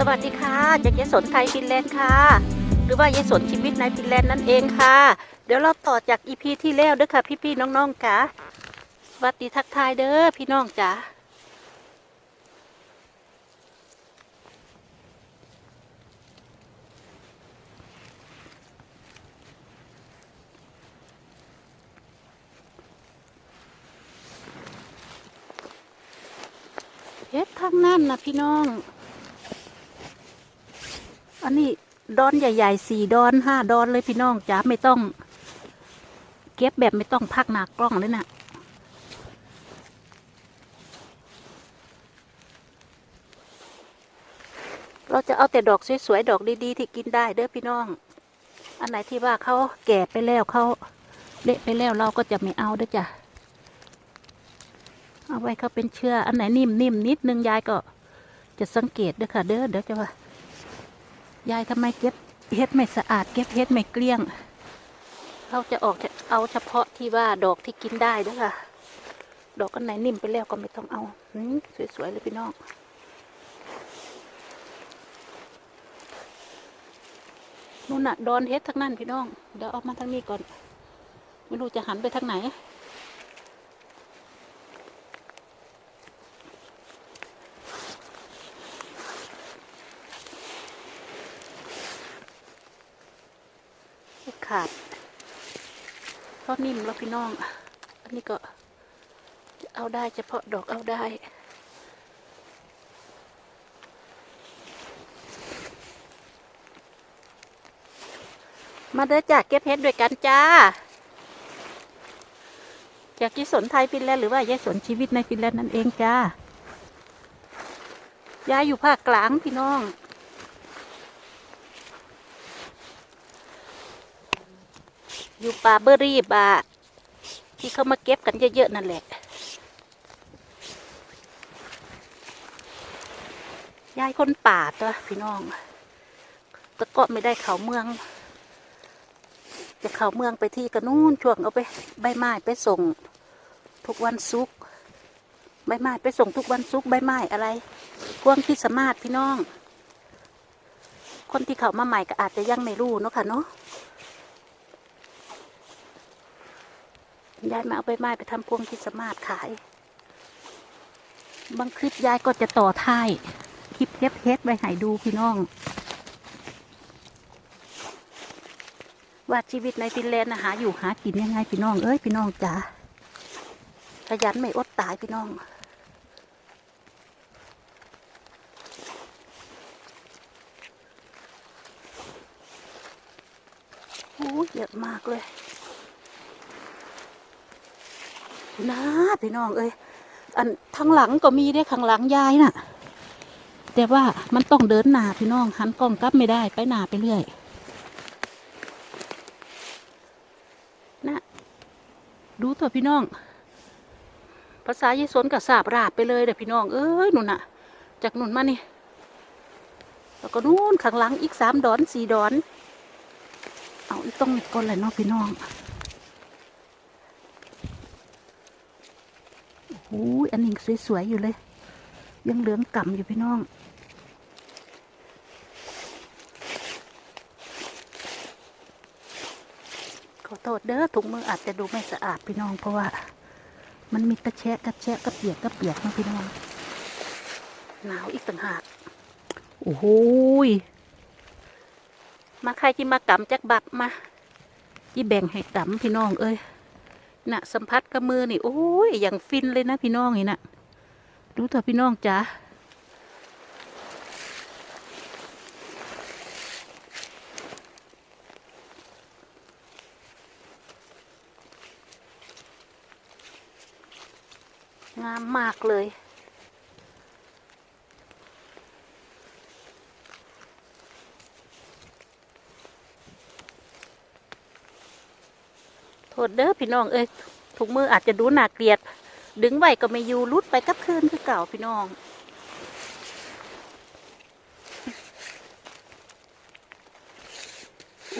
สวัสดีค่ะ จากยายสนไทยฟินแลนด์ค่ะ หรือว่ายายสนชีวิตในฟินแลนด์นั่นเองค่ะ เดี๋ยวเราต่อจากอีพีที่แล้วเด้อค่ะ พี่ๆน้องๆค่ะสวัสดีทักทายเด้อพี่น้องจ๋าเฮ็ดทางนั่นนะพี่น้อง อันนี้ดอนใหญ่ๆสี่ดอนห้าดอนเลยพี่น้องจ๋าไม่ต้อง เก็บแบบไม่ต้องพักหนากล้องเลยนะเราจะเอาแต่ดอกสวยๆ ดอกดีๆ ที่กินได้เด้อพี่น้อง อันไหนที่ว่าเขาแก่ไปแล้วเขาเละไปแล้วเราก็จะไม่เอาเด้อจ้ะ เอาไว้เขาเป็นเชื้ออันไหนนิ่มๆนิดนึงยายก็จะสังเกตเด้อค่ะ เด้อเดี๋ยวจะว่า ยายทำไมเก็บเฮ็ดไม่สะอาด เก็บเฮ็ดไม่เกลี้ยง เราจะออกจะเอาเฉพาะที่ว่าดอกที่กินได้เด้วยค่ะ ดอกอันไหนนิ่มไปแล้วก็ไม่ต้องเอาสวยๆเลยพี่น้องนู่นน่ะดอนเฮ็ดทั้งนั้นพี่น้อง เดี๋ยวเออกมาทางนี้ก่อน ไม่รู้จะหันไปทางไหน ขาดก็นิ่มแล้วพี่น้อง อันนี้ก็เอาได้เฉพาะดอกเอาได้มาเด้อจากเก็บเฮ็ดด้วยกันจ้า จากยิสนไทยฟินแลนด์หรือว่ายายสนชีวิตในฟินแลนด์นั่นเองจ้ายายอยู่ภาคกลางพี่น้อง อยู่ป่าเบอร์รี่ป่าที่เขามาเก็บกันเยอะๆนั่นแหละยายคนป่าตัวพี่น้องต่ก็ไม่ได้เขาเมือง จะเขาเมืองไปที่กระนู่นช่วงเอาไปใบไม้ไปส่งทุกวันศุกร์ใบไม้ไปส่งทุกวันศุกร์ใบไม้อะไรพวงที่สามารถพี่น้อง คนที่เขามาใหม่ก็อาจจะยังไม่รู้เนาะค่ะเนาะ ยายมาเอาใบไม้ไปทำพวงคริดสต์มาสขาย บางคลิปยายก็จะต่อท้ายคลิปเฮ็ดเฮ็ดไว้ให้ดูพี่น้อง ว่าชีวิตในฟินแลนด์นะหาอยู่หากินยังไงพี่น้องเอ้ยพี่น้องจ๋าขยันไม่อดตายพี่น้องโอ้เยอะมากเลย นะพี่น้องเอ้ยอันทางหลังก็มีได้ข้างหลังยายน่ะ แต่ว่ามันต้องเดินหนาพี่น้องหันกล้องกลับไม่ได้ไปหนาไปเรื่อยนะดูเถอะพี่น้อง ภาษาเยสนกับสาบราบไปเลยเด้อพี่น้องเอ้ยหนู่นน่ะจากหนู่นมานี่แล้วก็นู่นข้างหลังอีกสามดอนสี่ดอน เอาอีกต้องกก้อนเลยเนาะพี่น้อง อ้ยอันนี้สวยๆอยู่เลย ยังเหลืองก่ำอยู่พี่น้อง ขอโทษเด้อถุงมืออาจจะดูไม่สะอาดพี่น้องเพราะว่า มันมีกระแชะกระแชะกระเปียกกระเปียกนะพี่น้อง หนาวอีกต่างหาก โอ้โหยมาใครที่มากำจักบักมาที่แบ่งให้กำพี่น้องเอ้ย น่ะสัมผัสกับมือนี่ โอ้ยอย่างฟินเลยนะพี่น้องนี่นะดูเถอะพี่น้องจ๋างามมากเลย โทษเด้อพี่น้องเอ้ยถุงมืออาจจะดูหนาเกลียด ดึงไว้ก็ไม่อยู่รุดไปกับคืนคือเก่าพี่น้อง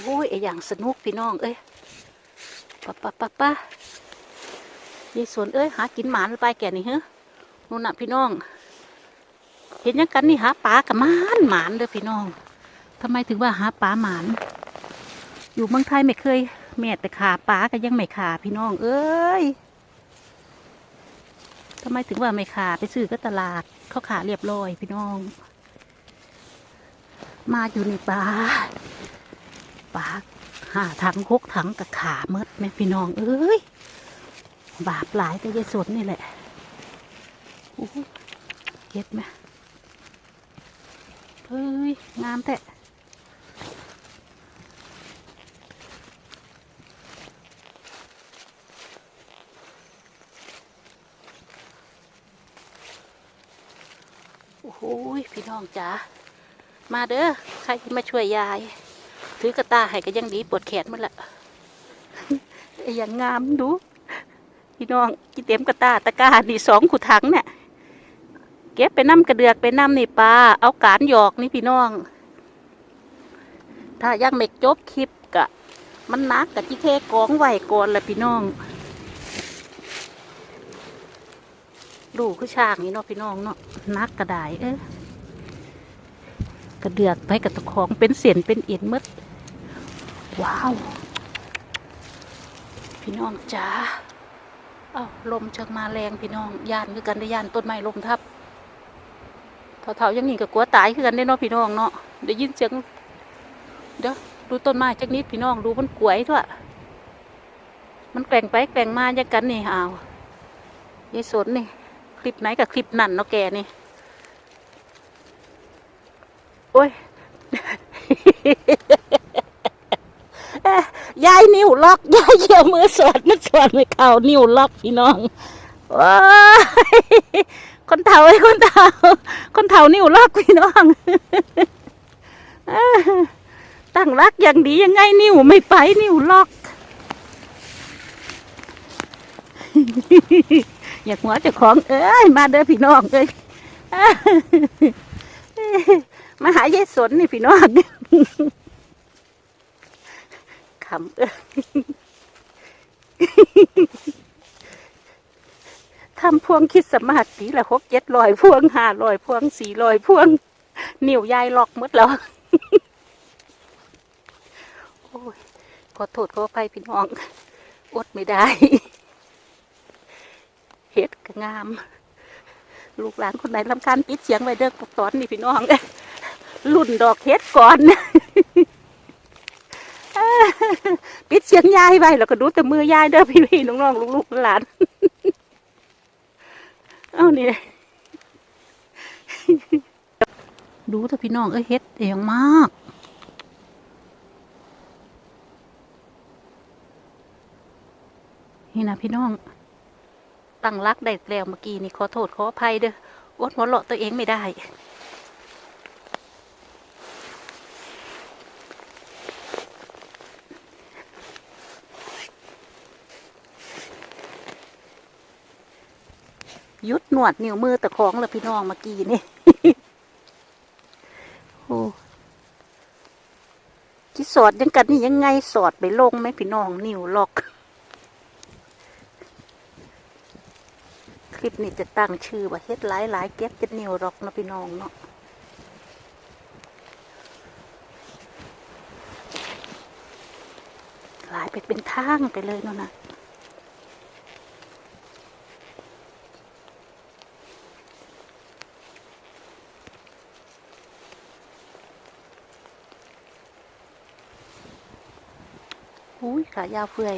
โอ้ยไออย่างสนุกพี่น้องเอ้ยปะปะปะปะยายสวนเอ้ยหากินหมานไปแก่นี่เฮ้นู่นน่ะพี่น้อง เห็นยังกันนี่หาปลากับมานหมานเด้อพี่น้องทำไมถึงว่าหาปลาหมาน อยู่เมืองไทยไม่เคย แม่แต่ขาปลาก็ยังไม่ขาพี่น้อง เอ้ยทำไมถึงว่าไม่ขาไปซื้อก็ตลาดเขาขาเรียบร้อยพี่น้อง มาอยู่ในปลาปลาหาถังหกถังกับขาเมดแม่พี่น้อง เอ้ย บาปหลายแต่ยายสนนี่แหละอู้หูเก็ดไหมเฮ้ย งามแต่โอ้โหพี่ น้องจ๋ามาเด้อใครมาช่วยยาย ถือกระตาให้ก็ยังดีปวดแขนมันละอย่างงามดู พี่น้องกิเต็มกระตาตะกร้านี่สองขุถังเนี่ยเก็บไปน้ำกระเดือกไปน้ำนี่ปลาเอาการหยอกนี่พี่น้อง ถ้ายังไม่จบคลิปกะ มันนักกะที่เทกองไหวก่อนละพี่น้องดูคือช่างนี่เนาะพี่น้องเนาะนักกระไดเอ้ กระเดือกไปกับตะของเป็นเสียนเป็นเอ็นมดว้าว พี่น้องจ้าเอ้าลมเชิงมาแรงพี่น้องย่านคือกันได้ย่านต้นไม้ลมทับเถาๆยังนี่ก็กลัวตายคือกันได้เนาะพี่น้องเนาะได้ยินเสียงเดี๋ยวดูต้นไม้จักนิดพี่น้องดูมันกลวยทั่วมันแกว่งไปแกว่งมาจังกันนี่เอายายสนนี่ คลิปไหนกับคลิปนั่นเนาะแกนี่ โอ้ยยายนิ้วล็อกยายเยี่ยวมือสอดมันสอดไม่เข้านิ้วล็อกพี่น้องว้าคนเฒ่าไอ้คนเฒ่าคนเฒ่านิ้วล็อกพี่น้องตั้งรักอย่างดียังไงนิ้วไม่ไปนิ้วล็อก อยากหัวเจ้าของเอ้ยมาเด้อพี่น้องเอ้ย มาหายายสนนี่พี่น้องขำเอ้ยทำพวงคิดสมาธิละหกเจ็ดลอยพวงห้าลอยพวงสี่ลอยพวงนิ้วยายล็อกมดแล้วโอ้ยขอโทษขออภัยพี่น้อง อดไม่ได้เฮ็ดก็งาม ลูกหลานคนไหนลำคาญปิดเสียงไว้เด้อตอนนี้พี่น้องเอ้ รุ่นดอกเฮ็ดก่อนปิดเสียงยายไว้แล้วก็ดูแต่มือยายเด้อพี่พี่ๆน้องๆลูกๆหลานเอานี่ดูเถอะพี่น้องเอ้ยเฮ็ดเองมากนี่นะพี่น้อง ตั้งรักได้แล้วเมื่อกี้นี่ขอโทษขออภัยเด้ออดหัวเราะตัวเองไม่ได้ ยุดหนวดนิ้วมือตะของแล้วพี่น้องเมื่อกี้นี่โอ้ที่สอดยังกันนี่ยังไงสอดไปลงไหมพี่น้องนิ้วล็อก คลิปนี้จะตั้งชื่อว่าเฮ็ดหลายหลายๆเก็บจะนิ้วล็อกนะพี่น้องเนาะหลายไปเป็นทางไปเลยเนาะนะ อุ้ยขายาวเฟื่อย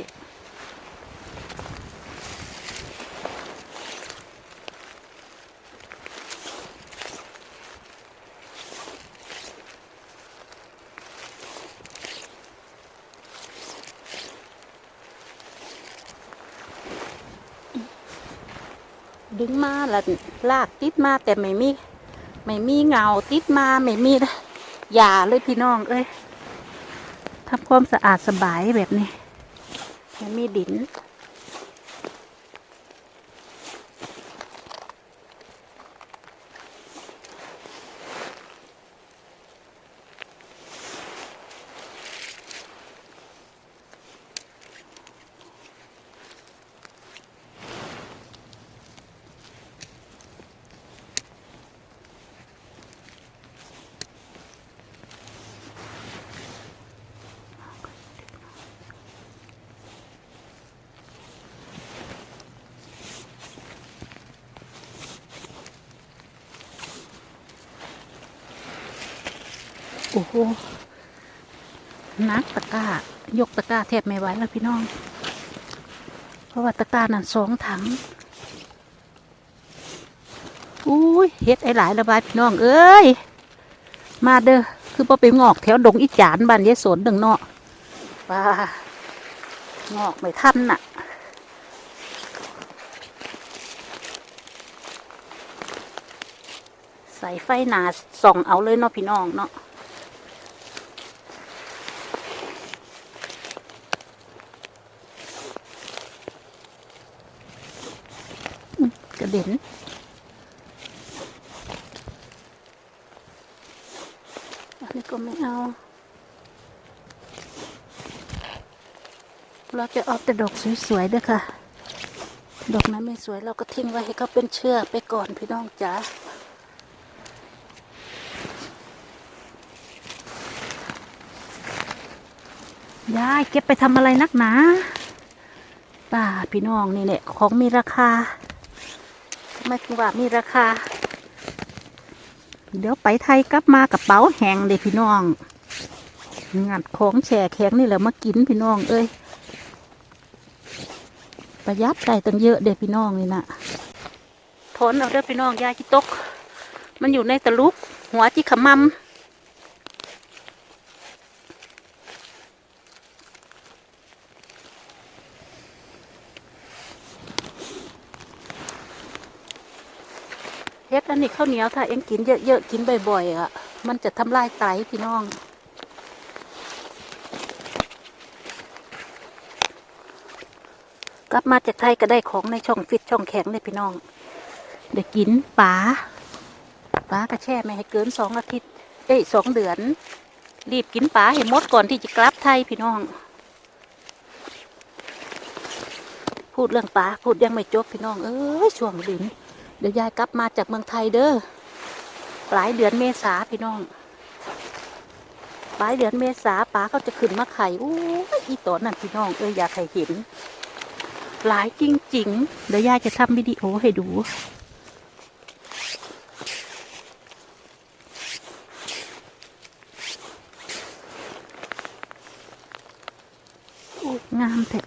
ดึงมาแล้วลากติดมาแต่ไม่มี ไม่มีเงาติดมาไม่มีหยาเลยพี่น้องเอ้ย ทำความสะอาดสบายแบบนี้ไม่มีดิน อ้โหนักตะกร้ายกตะกร้าแทบไม่ไหวแล้วพี่น้อง เพราะว่าตะกร้านั่นสองถังอุ้ยเฮ็ดไอ้หลายระบายพี่น้องเอ้ยมาเด้อคือพอไปงอกแถวดงอีจานบ้านยายสนดังเนาะป้างอกไม่ทันน่ะใส่ไฟหนาส่องเอาเลยเนาะพี่น้องเนาะ อืมกระเด็น อันนี้ก็ไม่เอา เราจะเอาแต่ดอกสวยๆเด้อค่ะ ดอกนั้นไม่สวยเราก็ทิ้งไว้ให้เขาเป็นเชือกไปก่อนพี่น้องจ๋ายายเก็บไปทำอะไรนักหนาป้าพี่น้องนี่แหละของมีราคาไมถึงว่ามีราคา เดี๋ยวไปไทยกลับมากระเป๋าแหงเด็พี่น้องงัดของแช่แข็งนี่แหละมากินพี่น้องเอ้ย ประหยัดได้ตั้งเยอะเด็พี่น้องนี่นะถอนเอาเด้อพี่น้องยาจิตก มันอยู่ในตะลุก หัวจิขมำเฮ็ดอันนี้ข้าวเหนียวถ้าเอ็งกินเยอะๆกินบ่อยๆอะ มันจะทำลายไตพี่น้อง กลับมาจากไทยก็ได้ของในช่องฟิตช่องแข็งเลยพี่น้องได้กินปลาปลากระแช่ไม่ให้เกินสองอาทิตย์เอ้ยสองเดือน รีบกินปลาให้หมดก่อนที่จะกลับไทยพี่น้อง พูดเรื่องปลาพูดยังไม่จบพี่น้องเอ้ยช่วงดินเดี๋ยวยายกลับมาจากเมืองไทยเด้อปลายเดือนเมษาพี่น้องปลายเดือนเมษาป๋าเขาจะขึ้นมาไข่อู้ยอีตอนนั่นพี่น้องเอ้ยอยากให้เห็น หลายจริงๆเดี๋ยวยายจะทำวิดีโอให้ดู อู้งามแท้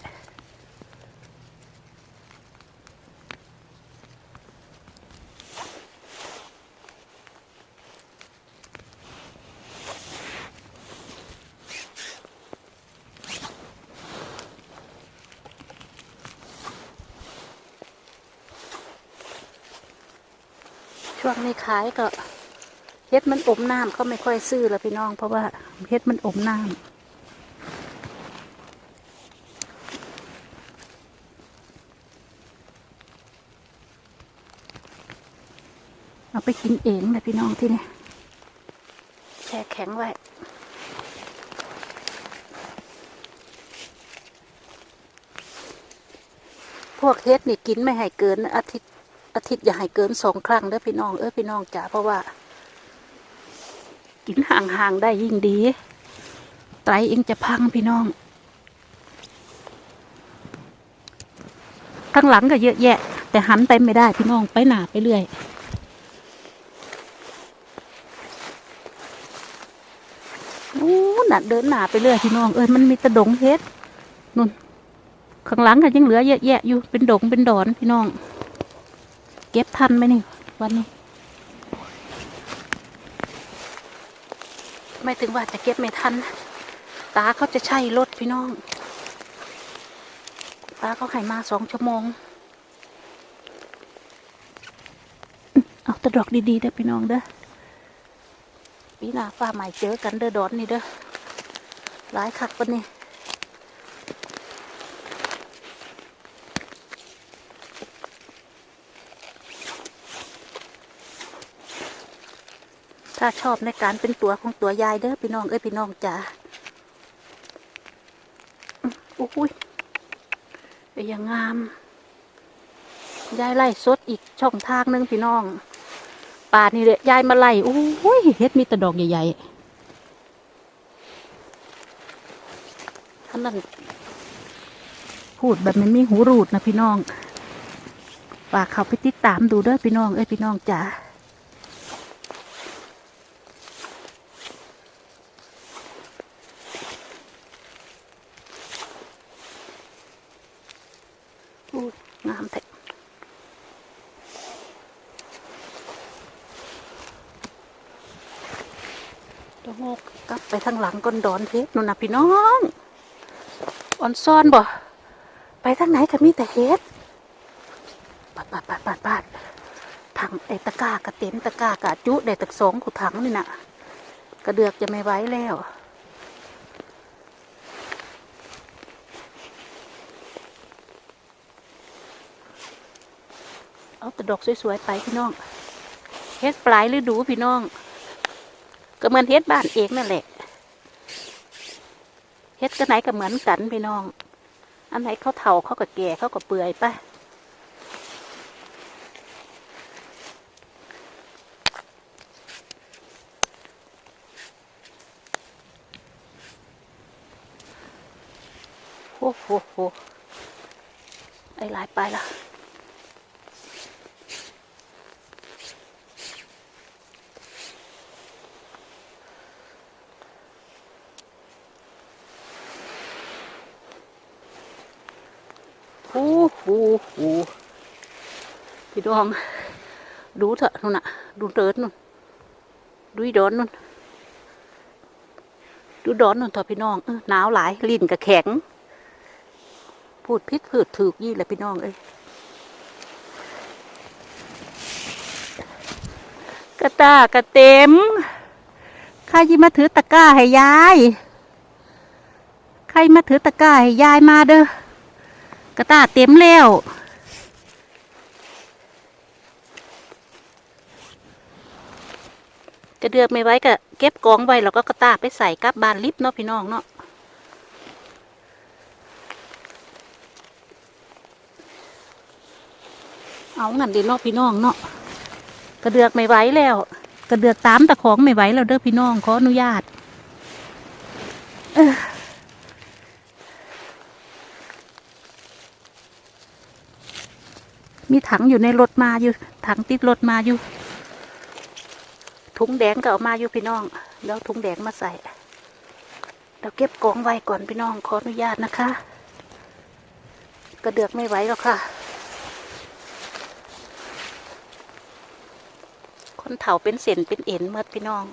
ช่วงนี้ขายก็เฮ็ดมันอมน้ำก็ไม่ค่อยซื้อแล้วพี่น้อง เพราะว่าเฮ็ดมันอมน้ำเอาไปกินเองนะพี่น้องที่นี่แช่แข็งไว้ พวกเฮ็ดนี่กินไม่ให้เกินอาทิตย์ อาทิตย์อย่าให้เกินสองครั้งเด้อพี่น้อง เอ้ยพี่น้องจ๋าเพราะว่า กินห่างๆได้ยิ่งดี ไตเองจะพังพี่น้อง ข้างหลังก็เยอะแยะ แต่หันไปไม่ได้พี่น้องไปหนาไปเรื่อยอู้น่ะเดินหนาไปเรื่อยพี่น้องเอ้ยมันมีตะดงเฮ็ดนุ่นข้างหลังก็ยังเหลือเยอะแยะอยู่เป็นดงเป็นดอนพี่น้อง เก็บทันไหมนี่วันนี้ ไม่ถึงว่าจะเก็บไม่ทัน ตาเขาจะใช่รถพี่น้อง ตาเขาให้มาสองชั่วโมง เอาแตะดอกดีๆเด้อพี่น้องเด้อปีหน้าฟ้าใหม่เจอกันเด้อดอนนี่เด้อหลายคักปะนี่ ถ้าชอบในการเป็นตัวของตัวยายเด้อพี่น้องเอ้ยพี่น้องจ๋าอุ้ยเป็นอย่างงามยายไล่สดอีกช่องทางหนึงพี่น้องป่านี่เลยยายมาไล่อุ้ยเฮ็ดมีแต่ดอกใหญ่ๆท่านนั้นพูดแบบมันมีหูรูดนะพี่น้องฝากเขาไปติดตามดูเด้อพี่น้องเอ้ยพี่น้องจ๋า งามแท้ดอกงกกลับไปทางหลังก้นดอนเพชรนู่นนะพี่น้องอ่อนซ่อนบ่ ไปทางไหนก็มีแต่เฮ็ดปาดปาดปาดปาดปาดถังไอตะก้ากระเต็มตะก้ากระจุได้ตักสองขุถังนี่น่ะกระเดือกจะไม่ไหวแล้ว เอาแต่ ดอกสวยๆไปพี่น้องเฮ็ดปลายฤดูพี่น้อง ก็เหมือนเฮ็ดบ้านเองนั่นแหละเฮ็ดก็ไหนก็เหมือนกันพี่น้อง อันไหนเขาเถาเขาก็แก่เขาก็เปื่อยไปโอ้โหโหไอ้หลายไปละ โอ้โหโหพี่ดอง ดูเถอะนู่นน่ะ ดูเดินนู่นดูอีดอนนู่นดูดอนนู่นเถอะพี่น้องเออหนาวหลายลิ้นกับแข็ง พูดพิษพืดถือยี่แหละพี่น้องเอ้ยกระตากระเต็มใครยิมาถือตะก้าให้ยาย ใครมาถือตะก้าให้ยายมาเด้อ กระตาเต็มแล้วกระเดือกไม่ไว้ก็เก็บกองไว้แล้วก็กระตาไปใส่กับบานลิฟต์เนาะพี่น้องเนาะเอางั้นเดีเนาะพี่น้องเนาะกระเดือกไม่ไหวแล้ว กระเดือกตามตะของไม่ไหวแล้วเด้อพี่น้องขออนุญาต เออ มีถังอยู่ในรถมาอยู่ ถังติดรถมาอยู่ถุงแดงก็เอามาอยู่พี่น้องเดี๋ยวถุงแดงมาใส่เดี๋ยวเก็บกองไว้ก่อนพี่น้องขออนุญาตนะคะ กระเดือกไม่ไหวแล้วค่ะ คนเถาเป็นเส้นเป็นเอ็นเมื่อพี่น้อง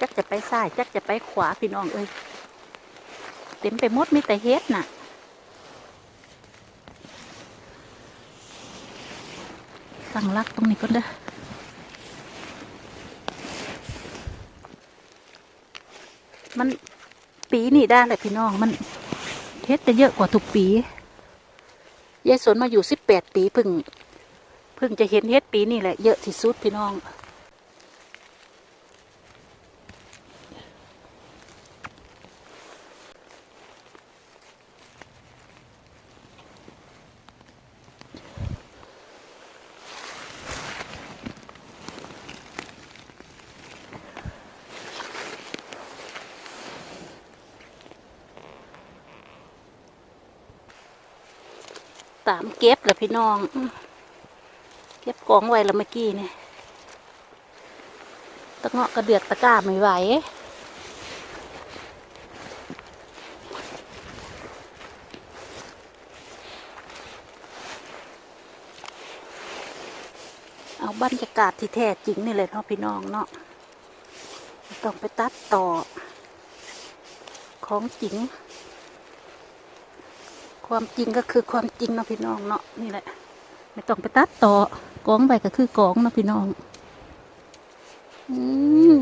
จักจะไปซ้ายจักจะไปขวาพี่น้องเอ้ยเต็มไปหมดมีแต่เฮ็ดน่ะตั้งรักตรงนี้ก็เด้อมันปีนี่ได้เลยพี่น้องมันเฮ็ดจะเยอะกว่าทุกปียายสนมาอยู่สิบแปดปีพิ่งพิ่งจะเห็นเฮ็ดปีนี่แหละเยอะที่สุดพี่น้อง ตามเก็บแหละพี่น้อง เก็บกองไว้แล้วเมื่อกี้เนี่ยตะเงาะกระเดือกตะก้าไม่ไหวเอาบรรยากาศที่แท้จริงนี่เลยเนาะพี่น้องเนาะต้องไปตัดต่อ ของจริง ความจริงก็คือความจริงนะพี่น้องเนาะนี่แหละ ไม่ต้องไปตัดต่อกองไปก็คือกองนะพี่น้อง อืม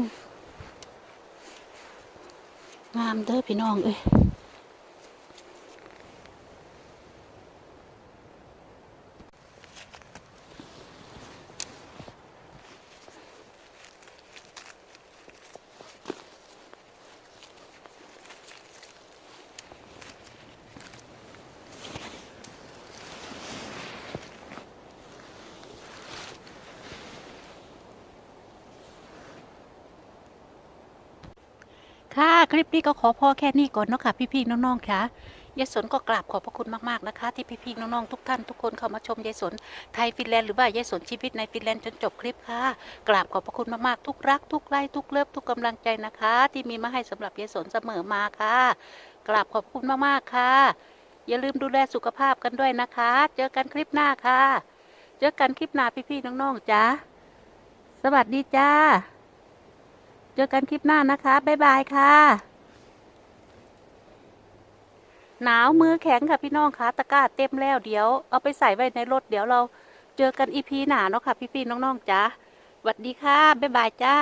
งามเด้อพี่น้องเอ้ย คลิปนี้ก็ขอพ่อแค่นี้ก่อนเนาะค่ะพี่ๆน้องๆค่ะยายสนก็กราบขอบพระคุณมากๆนะคะ ที่พี่ๆน้องๆทุกท่านทุกคนเข้ามาชมยายสนไทยฟินแลนด์หรือว่ายายสนชีวิตในฟินแลนด์จนจบคลิปค่ะ กราบขอบพระคุณมากๆทุกรัก ทุกไลค์ทุกเลิฟทุกกำลังใจนะคะ ที่มีมาให้สำหรับยายสนเสมอมาค่ะ กราบขอบคุณมากๆค่ะ อย่าลืมดูแลสุขภาพกันด้วยนะคะ เจอกันคลิปหน้าค่ะ เจอกันคลิปหน้าพี่ๆน้องๆจ้าสวัสดีจ้า เจอกันคลิปหน้านะคะบ๊ายบายค่ะ หนาวมือแข็งค่ะพี่น้องคะตะกร้าเต็มแล้วเดี๋ยว เอาไปใส่ไว้ในรถเดี๋ยวเราเจอกันอีพีหนาเนาะค่ะ พี่ๆน้องๆจ้าสวัสดีค่ะบ๊ายบายจ้า